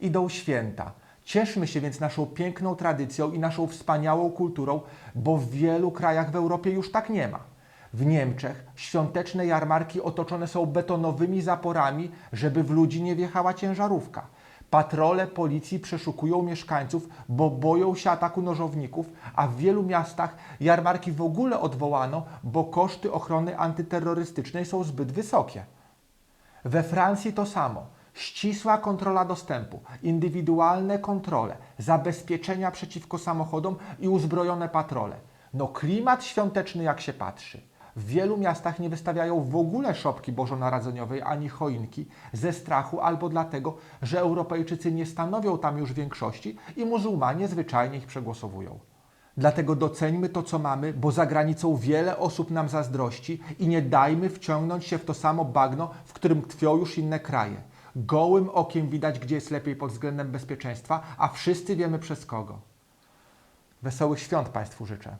Idą święta. Cieszmy się więc naszą piękną tradycją i naszą wspaniałą kulturą, bo w wielu krajach w Europie już tak nie ma. W Niemczech świąteczne jarmarki otoczone są betonowymi zaporami, żeby w ludzi nie wjechała ciężarówka. Patrole policji przeszukują mieszkańców, bo boją się ataku nożowników, a w wielu miastach jarmarki w ogóle odwołano, bo koszty ochrony antyterrorystycznej są zbyt wysokie. We Francji to samo. Ścisła kontrola dostępu, indywidualne kontrole, zabezpieczenia przeciwko samochodom i uzbrojone patrole. No klimat świąteczny jak się patrzy. W wielu miastach nie wystawiają w ogóle szopki bożonarodzeniowej ani choinki ze strachu albo dlatego, że Europejczycy nie stanowią tam już większości i muzułmanie zwyczajnie ich przegłosowują. Dlatego doceńmy to, co mamy, bo za granicą wiele osób nam zazdrości i nie dajmy wciągnąć się w to samo bagno, w którym tkwią już inne kraje. Gołym okiem widać, gdzie jest lepiej pod względem bezpieczeństwa, a wszyscy wiemy przez kogo. Wesołych świąt Państwu życzę.